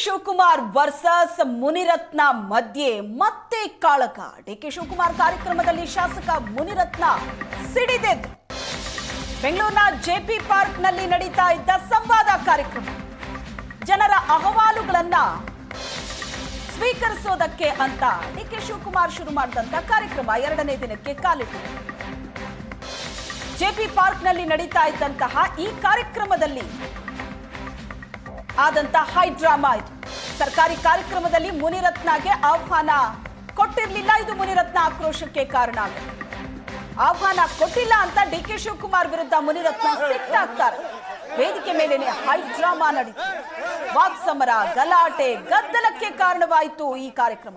Shivakumar versus Munirathna ಮಧ್ಯೆ ಮತ್ತೆ ಕಾಳಕ. DK Shivakumar ಕಾರ್ಯಕ್ರಮದಲ್ಲಿ ಶಾಸಕ ಮುನಿರತ್ನ ಸಿಡಿದೆದ್ದು. ಬೆಂಗಳೂರಿನ ಜೆಪಿ ಪಾರ್ಕ್ನಲ್ಲಿ ನಡೀತಾ ಇದ್ದ ಸಂವಾದ ಕಾರ್ಯಕ್ರಮ. ಜನರ ಅಹವಾಲುಗಳನ್ನ ಸ್ವೀಕರಿಸೋದಕ್ಕೆ ಅಂತ ಡಿಕೆ ಶಿವಕುಮಾರ್ ಶುರು ಮಾಡಿದಂತ ಕಾರ್ಯಕ್ರಮ. ಎರಡನೇ ದಿನಕ್ಕೆ ಕಾಲಿಟ್ಟಿದೆ. ಜೆಪಿ ಪಾರ್ಕ್ನಲ್ಲಿ ನಡೀತಾ ಇದ್ದಂತಹ ಈ ಕಾರ್ಯಕ್ರಮದಲ್ಲಿ ಆದಂತ ಹೈ ಡ್ರಾಮಾ ಇದು ಸರ್ಕಾರಿ ಕಾರ್ಯಕ್ರಮದಲ್ಲಿ ಮುನಿರತ್ನಗೆ ಆಹ್ವಾನ ಕೊಟ್ಟಿರಲಿಲ್ಲ ಇದು ಮುನಿರತ್ನ ಆಕ್ರೋಶಕ್ಕೆ ಕಾರಣ ಆಹ್ವಾನ ಕೊಟ್ಟಿಲ್ಲ ಅಂತ ಡಿ ಕೆ ಶಿವಕುಮಾರ್ ವಿರುದ್ಧ ಮುನಿರತ್ನ ಸಿಟ್ಟಾಗ್ತಾರೆ ವೇದಿಕೆ ಮೇಲೇನೆ ಹೈ ಡ್ರಾಮಾ ನಡೀತು ವಾಕ್ಸಮರ ಗಲಾಟೆ ಗದ್ದಲಕ್ಕೆ ಕಾರಣವಾಯಿತು ಈ ಕಾರ್ಯಕ್ರಮ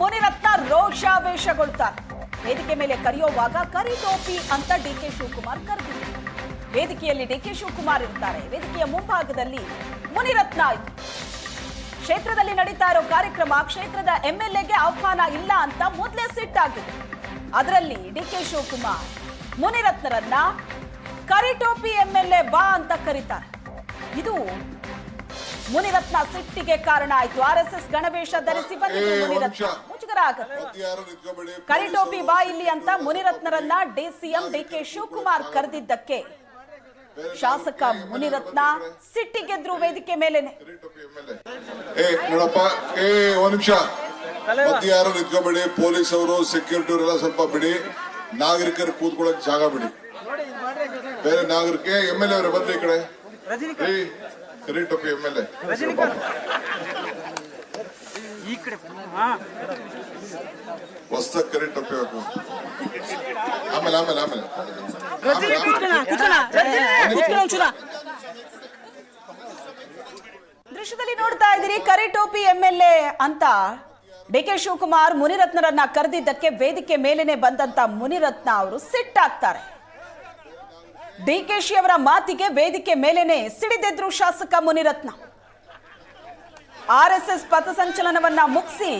ಮುನಿರತ್ನ ರೋಷಾವೇಶಗೊಳ್ತಾರೆ. ವೇದಿಕೆ ಮೇಲೆ ಕರೆಯುವಾಗ ಕರಿಟೋಪಿ ಅಂತ ಡಿ ಕೆ ಶಿವಕುಮಾರ್ ಕರೆದಿದ್ದಾರೆ. ವೇದಿಕೆಯಲ್ಲಿ ಡಿ ಕೆ ಶಿವಕುಮಾರ್ ಇರ್ತಾರೆ ವೇದಿಕೆಯ ಮುಂಭಾಗದಲ್ಲಿ ಮುನಿರತ್ನ ಕ್ಷೇತ್ರದಲ್ಲಿ ನಡೀತಾ ಇರೋ ಕಾರ್ಯಕ್ರಮ ಕ್ಷೇತ್ರದ ಎಂಎಲ್ಎಗೆ ಆಹ್ವಾನ ಇಲ್ಲ ಅಂತ ಮೊದಲೇ ಸಿಟ್ಟಾಗಿದೆ ಅದರಲ್ಲಿ ಡಿ ಕೆ ಶಿವಕುಮಾರ್, ಮುನಿರತ್ನರನ್ನ ಕರಿಟೋಪಿ ಎಂಎಲ್ಎ ಬಾ ಅಂತ ಕರೀತಾರೆ. ಇದು ಮುನಿರತ್ನ ಸಿಟ್ಟಿಗೆ ಕಾರಣ ಆಯ್ತು. ಆರ್ ಎಸ್ ಎಸ್ ಗಣವೇಶ ಧರಿಸಿ ಬಂದಿದ್ದು ಮುನಿರತ್ನ. ಮುಜುಗರ ಆಗತ್ತೆ ಕರಿಟೋಪಿ ಬಾ ಇಲ್ಲಿ ಅಂತ ಮುನಿರತ್ನರನ್ನ ಡಿಸಿಎಂ ಡಿ ಕೆ ಶಿವಕುಮಾರ್ ಕರೆದಿದ್ದಕ್ಕೆ. ಶಾಸಕ ಮುನಿರತ್ನ ಸಿಟ್ಟಿಗೆದ್ರು ವೇದಿಕೆ ಮೇಲೇನೆ. ಏ ನೋಡಪ್ಪ. ಏ ಒಂದ್ ನಿಮಿಷ. ಮತ್ತೆ ಯಾರು ನಿಂತ್ಕೊಬೇಡಿ ಪೊಲೀಸ್ ಅವರು ಸೆಕ್ಯೂರಿಟಿ ಅವರೆಲ್ಲ ಸ್ವಲ್ಪ ಬಿಡಿ. ನಾಗರಿಕರು ಕೂತ್ಕೊಳ್ಳಕ್ ಜಾಗ ಬಿಡಿ. ಬೇರೆ ನಾಗರಿಕೆ ಎಂ ಎಲ್ ಎ ಅವರೇ ಬಂದ್ರಿ ಈ ಕಡೆ. ಏ ಕರಿ ಟೊಪ್ಪಿ ಎಂ ಎಲ್ ಎ ಈ ಕಡೆ ಹಾ. ಹೊಸ್ದಾಗ್ ಕರಿ ಟೊಪ್ಪಿ ಹಾಕು ಆಮೇಲೆ ಆಮೇಲೆ ಆಮೇಲೆ. ದೃಶ್ಯದಲ್ಲಿ ನೋಡ್ತಾ ಇದ್ದೀರಿ ಕರಿಟೋಪಿ ಎಂಎಲ್ಎ ಅಂತ. ಡಿ ಕೆ ಶಿವಕುಮಾರ್ ಮುನಿರತ್ನರನ್ನ ಕರೆದಿದ್ದಕ್ಕೆ ವೇದಿಕೆ ಮೇಲೇನೆ ಬಂದಂತ ಮುನಿರತ್ನ ಅವರು ಸಿಟ್ಟಾಗ್ತಾರೆ. ಡಿಕೆಶಿ ಅವರ ಮಾತಿಗೆ ವೇದಿಕೆ ಮೇಲೇನೆ ಸಿಡಿದೆದ್ರು ಶಾಸಕ ಮುನಿರತ್ನ. ಆರ್ ಎಸ್ ಎಸ್ ಪಥಸಂಚಲನವನ್ನ ಮುಗಿಸಿ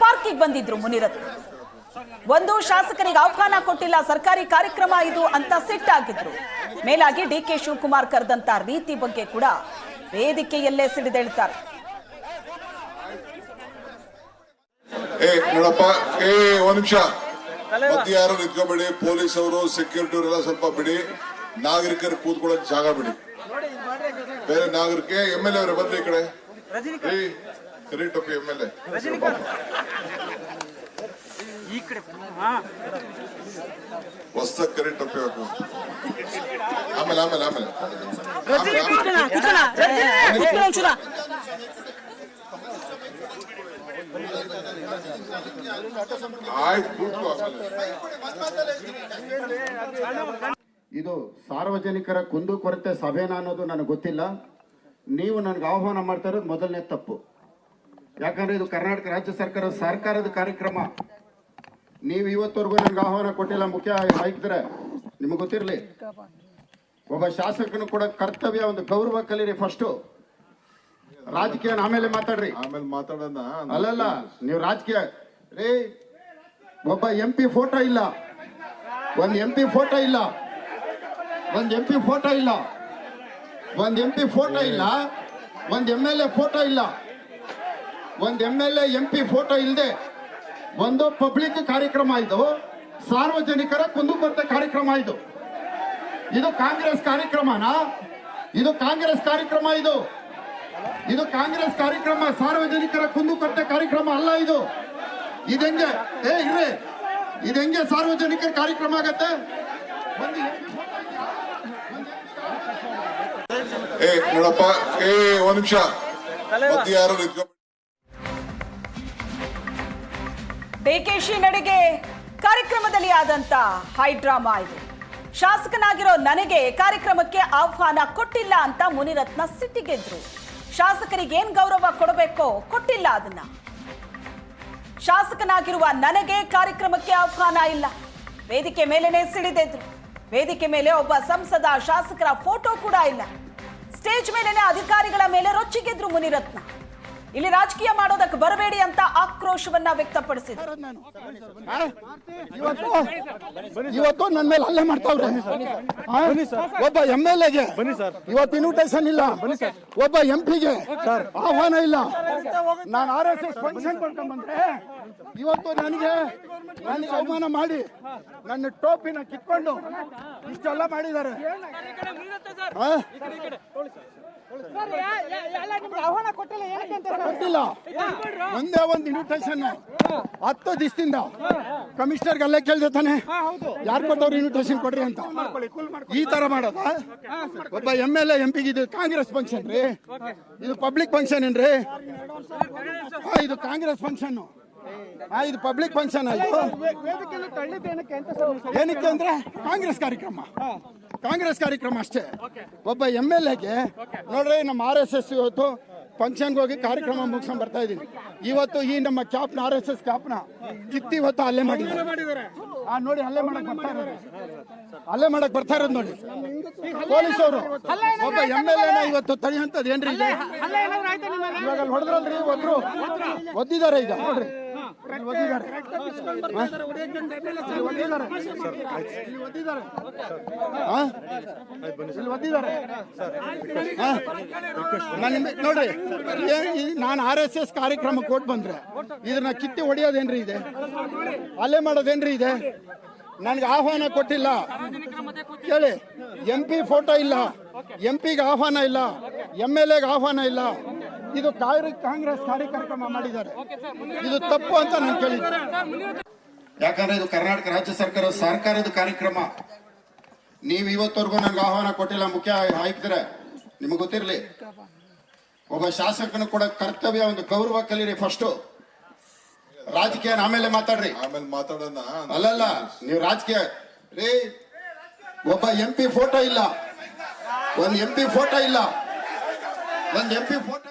ಪಾರ್ಕಿಗೆ ಬಂದಿದ್ರು ಮುನಿರತ್ನ. ಒಂದು ಶಾಸಕರಿಗೆ ಆಹ್ವಾನ ಕೊಟ್ಟಿಲ್ಲ, ಸರ್ಕಾರಿ ಕಾರ್ಯಕ್ರಮ ಇದು ಅಂತ ಸಿಟ್ಟಾಗಿದ್ರು ಮೇಲಾಗಿ ಡಿ ಕೆ ಶಿವಕುಮಾರ್ ಕರೆದಂತ ರೀತಿ ಬಗ್ಗೆ ಕೂಡ ವೇದಿಕೆಯಲ್ಲೇ ಸಿಡಿದೇಳ್ತಾರೆ. ನಿಮಿಷ. ಯಾರು ನಿಂತ್ಕೊಬೇಡಿ ಪೊಲೀಸ್ ಅವರು ಸೆಕ್ಯೂರಿಟಿ ಅವರೆಲ್ಲ ಸ್ವಲ್ಪ ಬಿಡಿ. ನಾಗರಿಕರು ಕೂತ್ಕೊಳ್ಳಕ್ ಜಾಗ ಬಿಡಿ. ಬೇರೆ ನಾಗರಿಕ ಎಂ ಎಲ್ ಎ ಅವರೇ ಬಂದ್ರಿ ಈ ಕಡೆ. ಕರಿ ಟೊಪ್ಪಿ ಎಂ ಎಲ್ ಎ. ಹೊಸ ಕರಿ ಟೊಪ್ಪಿ ಹಾಕು. ಆಮೇಲೆ ಆಮೇಲೆ ಆಮೇಲೆ. ಆಮೇಲೆ, ಆಮೇಲೆ. ಆಯ್ತು ಕೂತ್ಕೋ ಆಮೇಲೆ. ಇದು ಸಾರ್ವಜನಿಕರ ಕುಂದುಕೊರತೆ ಸಭೆನ ಅನ್ನೋದು ನನಗೆ ಗೊತ್ತಿಲ್ಲ. ನೀವು ನನಗೆ ಆಹ್ವಾನ ಮಾಡ್ತಾ ಇರೋದು ಮೊದಲನೇ ತಪ್ಪು. ಯಾಕಂದ್ರೆ ಇದು ಕರ್ನಾಟಕ ರಾಜ್ಯ ಸರ್ಕಾರ ಸರ್ಕಾರದ ಕಾರ್ಯಕ್ರಮ. ನೀವು ಇವತ್ತವರೆಗೂ ನನಗೆ ಆಹ್ವಾನ ಕೊಟ್ಟಿಲ್ಲ ಮುಖ್ಯ ಆಯುಕ್ತರೆ. ನಿಮಗೆ ಗೊತ್ತಿರಲಿ. ಒಬ್ಬ ಶಾಸಕನು ಕೂಡ ಕರ್ತವ್ಯ ಒಂದು ಗೌರವ ಕಲೀರಿ ಫಸ್ಟು ರಾಜಕೀಯ ಆಮೇಲೆ ಮಾತಾಡ್ರಿ. ಆಮೇಲೆ ಮಾತಾಡೋಣ. ಅಲ್ಲಲ್ಲ ನೀವು ರಾಜಕೀಯ. ರೇ ಒಬ್ಬ ಎಂ ಪಿ ಫೋಟೋ ಇಲ್ಲ. ಒಂದು ಎಂ ಪಿ ಫೋಟೋ ಇಲ್ಲ. ಒಂದ್ ಎಂ ಪಿ ಫೋಟೋ ಇಲ್ಲ. ಒಂದ್ ಎಂ ಪಿ ಫೋಟೋ ಇಲ್ಲ. ಒಂದ್ ಎಂ ಎಲ್ ಎ ಫೋಟೋ ಇಲ್ಲ. ಒಂದ್ M L A M P photo ಇಲ್ಲದೆ ಒಂದು ಪಬ್ಲಿಕ್ ಕಾರ್ಯಕ್ರಮ ಇದು. ಸಾರ್ವಜನಿಕರ ಕುಂದುಕೊರತೆ ಕಾರ್ಯಕ್ರಮ ಇದು. ಇದು ಕಾಂಗ್ರೆಸ್ ಕಾರ್ಯಕ್ರಮನಾ? ಇದು ಕಾಂಗ್ರೆಸ್ ಕಾರ್ಯಕ್ರಮ ಇದು. ಇದು ಕಾಂಗ್ರೆಸ್ ಕಾರ್ಯಕ್ರಮ, ಸಾರ್ವಜನಿಕರ ಕುಂದುಕೊರತೆ ಕಾರ್ಯಕ್ರಮ ಅಲ್ಲ ಇದು. ಇದೆಂಗೆ? ಏ, ಇರ್ರಿ. ಇದೆಂಗೆ ಸಾರ್ವಜನಿಕರ ಕಾರ್ಯಕ್ರಮ ಆಗತ್ತೆ? ಒಂದು ಏ ನೋಡಪ್ಪ. ಏ ಒಂದ್ ನಿಮಿಷ. ಯಾರು ಡಿಕೆಶಿ ನಡಿಗೆ ಕಾರ್ಯಕ್ರಮದಲ್ಲಿ ಆದಂತ ಹೈ ಡ್ರಾಮಾ ಇದು. ಶಾಸಕನಾಗಿರೋ ನನಗೆ ಕಾರ್ಯಕ್ರಮಕ್ಕೆ ಆಹ್ವಾನ ಕೊಟ್ಟಿಲ್ಲ ಅಂತ ಮುನಿರತ್ನ ಸಿಟ್ಟಿಗೆದ್ರು ಶಾಸಕರಿಗೆ ಏನ್ ಗೌರವ ಕೊಡಬೇಕೋ ಕೊಟ್ಟಿಲ್ಲ ಅದನ್ನ. ಶಾಸಕನಾಗಿರುವ ನನಗೆ ಕಾರ್ಯಕ್ರಮಕ್ಕೆ ಆಹ್ವಾನ ಇಲ್ಲ. ವೇದಿಕೆ ಮೇಲೆನೆ ಸಿಡಿದೆದ್ರು. ವೇದಿಕೆ ಮೇಲೆ ಒಬ್ಬ ಸಂಸದ ಶಾಸಕರ ಫೋಟೋ ಕೂಡ ಇಲ್ಲ. ಸ್ಟೇಜ್ ಮೇಲೆನೆ ಅಧಿಕಾರಿಗಳ ಮೇಲೆ ರೊಚ್ಚಿಗೆದ್ರು ಮುನಿರತ್ನ. ಇಲ್ಲಿ ರಾಜಕೀಯ ಮಾಡೋದಕ್ಕೆ ಬರಬೇಡಿ ಅಂತ ಆಕ್ರೋಶವನ್ನ ವ್ಯಕ್ತಪಡಿಸಿದ್ರು? ಇವತ್ತು? ಇವತ್ತು ನನ್ನ ಮೇಲೆ ಹಲ್ಲೆ ಮಾಡ್ತಾವ್ರೆ. ಆ? ಒಬ್ಬ ಎಂ ಎಲ್ ಎಗೆ ಇವತ್ತು ಇನ್ವಿಟೇಷನ್ ಇಲ್ಲ. ಒಬ್ಬ ಎಂ ಪಿಗೆ ಆಹ್ವಾನ ಇಲ್ಲ. ನಾನು ಆರ್ ಎಸ್ ಎಸ್ ಫಂಕ್ಷನ್ ಬಂದ್ರೆ ಇವತ್ತು ನನಗೆ ನನಗೆ ಅವಮಾನ ಮಾಡಿ ನನ್ನ ಟೋಪಿನ ಕಿತ್ಕೊಂಡು ಇಷ್ಟೆಲ್ಲ ಮಾಡಿದ್ದಾರೆ. ಕೊಟ್ಟಿಲ್ಲ ಒಂದೇ ಒಂದು ಇನ್ವಿಟೇಷನ್ ಹತ್ತು ದಿವಸದಿಂದ ಕಮಿಷನರ್ ಅಲ್ಲೇ ಕೇಳಿದೆ ತಾನೆ. ಯಾರು ಕೊಟ್ಟವ್ರು ಇನ್ವಿಟೇಷನ್ ಕೊಡ್ರಿ ಅಂತ? ಈ ತರ ಮಾಡೋದ? ಒಬ್ಬ ಎಂ ಎಲ್ ಎಂ ಪಿಗೆ ಇದು ಕಾಂಗ್ರೆಸ್ ಫಂಕ್ಷನ್ ರೀ. ಇದು ಪಬ್ಲಿಕ್ ಫಂಕ್ಷನ್ ಏನ್ರಿ? ಇದು ಕಾಂಗ್ರೆಸ್ ಫಂಕ್ಷನ್ ಇದು ಪಬ್ಲಿಕ್ ಫಂಕ್ಷನ್ ಆಯ್ತು ಏನಕ್ಕೆ ಅಂದ್ರೆ ಕಾಂಗ್ರೆಸ್ ಕಾರ್ಯಕ್ರಮ. ಕಾಂಗ್ರೆಸ್ ಕಾರ್ಯಕ್ರಮ ಅಷ್ಟೇ. ಒಬ್ಬ ಎಂ ಎಲ್ ಎಗೆ ನೋಡ್ರಿ ನಮ್ಮ ಆರ್ ಎಸ್ ಎಸ್ ಇವತ್ತು ಫಂಕ್ಷನ್ಗೆ ಹೋಗಿ ಕಾರ್ಯಕ್ರಮ ಮುಗಿಸ್ಕೊಂಡ್ ಬರ್ತಾ ಇದೀನಿ ಇವತ್ತು ಈ ನಮ್ಮ ಕ್ಯಾಪ್ನ ಆರ್ ಎಸ್ ಎಸ್ ಕ್ಯಾಪ್ನ ಕಿತ್ತಿ ಇವತ್ತು ಅಲ್ಲೇ ಮಾಡಿದ್ದಾರೆ. ಆ ನೋಡಿ ಅಲ್ಲೇ ಮಾಡಕ್ ಬರ್ತಾ ಇರೋದು. ಅಲ್ಲೇ ಮಾಡಕ್ ಬರ್ತಾ ಇರೋದು ನೋಡಿ. ಪೊಲೀಸ್ ಅವರು. ಒಬ್ಬ ಎಂ ಎಲ್ ಎನ ಇವತ್ತು ತಡೆಯುವಂತದ್ದು ಏನ್ರಿ ಇವಾಗ ಹೊಡೆದ್ರಲ್ರಿ ಒಬ್ರು ಒದ್ದಿದ್ದಾರೆ ಈಗ. ನೋಡ್ರಿ. ನೋಡ್ರಿ ನಾನು ಆರ್ ಎಸ್ ಎಸ್ ಕಾರ್ಯಕ್ರಮಕ್ಕೆ ಕೊಟ್ಟು ಬಂದ್ರೆ ಇದನ್ನ ಕಿತ್ತಿ ಹೊಡಿಯೋದೇನ್ರಿ ಇದೆ? ಅಲ್ಲೇ ಮಾಡೋದೇನ್ರಿ ಇದೆ? ನನಗೆ ಆಹ್ವಾನ ಕೊಟ್ಟಿಲ್ಲ. ಕೇಳಿ ಎಂ ಪಿ ಫೋಟೋ ಇಲ್ಲ. ಎಂ ಪಿಗೆ ಆಹ್ವಾನ ಇಲ್ಲ. ಎಂ ಎಲ್ ಎಗೆ ಆಹ್ವಾನ ಇಲ್ಲ. ಇದು ಕಾಂಗ್ರೆಸ್ ಕಾಂಗ್ರೆಸ್ ಕಾರ್ಯಕ್ರಮ ಮಾಡಿದ್ದಾರೆ. ಇದು ತಪ್ಪು ಅಂತ ನಾನು ಕೇಳಿದ್ದೆ. ಯಾಕಂದ್ರೆ ಇದು ಕರ್ನಾಟಕ ರಾಜ್ಯ ಸರ್ಕಾರ ಸರ್ಕಾರದ ಕಾರ್ಯಕ್ರಮ. ನೀವು ಇವತ್ತವರೆಗೂ ನನಗೆ ಆಹ್ವಾನ ಕೊಟ್ಟಿಲ್ಲ ಮುಖ್ಯ ಆಯುಕ್ತರೆ. ನಿಮಗೆ ಗೊತ್ತಿರಲಿ. ಒಬ್ಬ ಶಾಸಕನು ಕೂಡ ಕರ್ತವ್ಯ ಒಂದು ಗೌರವ ಕಲೀರಿ ಫಸ್ಟ್ ರಾಜಕೀಯ ಆಮೇಲೆ ಮಾತಾಡ್ರಿ. ಆಮೇಲೆ ಮಾತಾಡೋಣ. ಅಲ್ಲಲ್ಲ ನೀವು ರಾಜಕೀಯ. ರೀ ಒಬ್ಬ ಎಂ ಪಿ ಫೋಟೋ ಇಲ್ಲ. ಒಂದ್ ಎಂ ಪಿ ಫೋಟೋ ಇಲ್ಲ. ಒಂದ್ ಎಂ ಪಿ ಫೋಟೋ